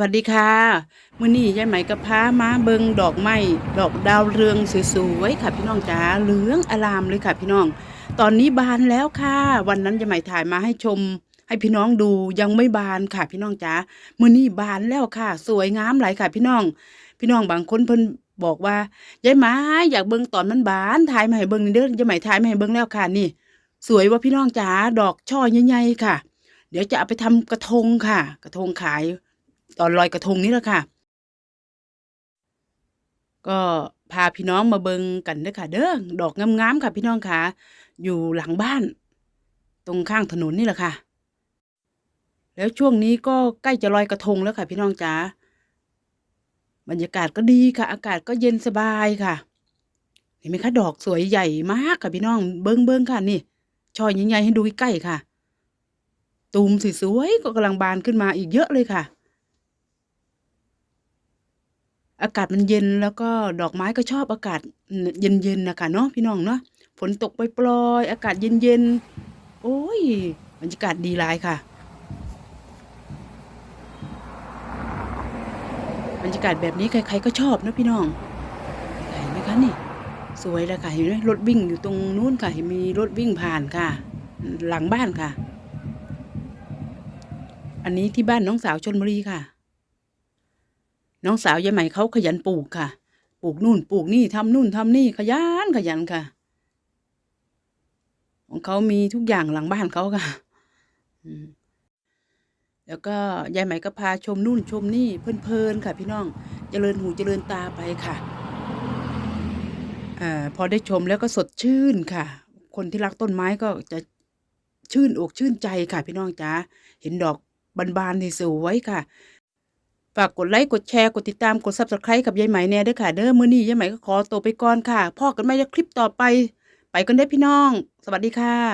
วัสดีค่ะมื้อนี้ยายไหมกับพามาเบิงดอกไม้ดอกดาวเรืองสวยๆค่ะพี่น้องจ๋าเหลืองอลามเลยค่ะพี่น้อง ตอนนี้บานแล้วค่ะ วันนั้นยายไหมถ่ายมาให้ชม ให้พี่น้องดูยังไม่บานค่ะพี่น้องจ๋ามื้อนี้บานแล้วค่ะ สวยงามหลายค่ะพี่น้อง พี่น้องบางคนเพิ่นบอกว่ายายไหมอยากเบิงตอนมันบานถ่ายมาให้เบิงนี่เด้อยายไหมถ่ายมาให้เบิงแล้วค่ะนี่ สวยว่าพี่น้องจ๋าดอกช่อใหญ่ๆค่ะ เดี๋ยวจะเอาไปทำกระทงค่ะ กระทงขาย ตอนลอยกระทงนี่แหละค่ะ ก็พาพี่น้องมาเบิงกันเด้อค่ะ เด้อดอกงามๆค่ะ พี่น้องค่ะอยู่หลังบ้าน ตรงข้างถนนนี่แหละค่ะ แล้วช่วงนี้ก็ใกล้จะลอยกระทงแล้วค่ะ พี่น้องจ๋าบรรยากาศก็ดีค่ะ อากาศก็เย็นสบายค่ะ เห็นไหมคะดอกสวยใหญ่มากค่ะพี่น้องเบิ้งเบิ้งค่ะนี่ช่อใหญ่ๆให้ดูใกล้ๆค่ะ ตูมสวยๆก็กำลังบานขึ้นมาอีกเยอะเลยค่ะ อากาศมันเย็นแล้วก็ดอกไม้ก็ชอบอากาศเย็นๆนะคะเนาะพี่น้องเนาะฝนตกปล่อยๆอากาศเย็นๆโอ้ยบรรยากาศดีหลายค่ะ บรรยากาศแบบนี้ใครๆก็ชอบนะพี่น้องเห็นไหมคะนี่ สวยเลยค่ะเห็นไหมรถวิ่งอยู่ตรงนู้นค่ะเห็นมีรถวิ่งผ่านค่ะ หลังบ้านค่ะ อันนี้ที่บ้านน้องสาวชนบุรีค่ะ น้องสาวยายใหม่เขาขยันปลูกค่ะ ปลูกนู่นปลูกนี่ทำนู่นทำนี่ขยันขยันค่ะ ของเขามีทุกอย่างหลังบ้านเขาค่ะแล้วก็ยายใหม่ก็พาชมนู่นชมนี่เพลินๆค่ะ พี่น้องเจริญหูเจริญตาไปค่ะอ่าพอได้ชมแล้วก็สดชื่นค่ะ คนที่รักต้นไม้ก็จะชื่นอกชื่นใจค่ะ พี่น้องจ๋าเห็นดอกบานๆนี่สวยค่ะ ฝากกดไลค์กดแชร์กดติดตามกด subscribe กับยายไหมแน่ด้วยค่ะเด้อมื้อนี้ยายไหมก็ขอตัวไปก่อนค่ะพ่อกันไม่จะคลิปต่อไป ไปกันได้อพี่น้อง สวัสดีค่ะ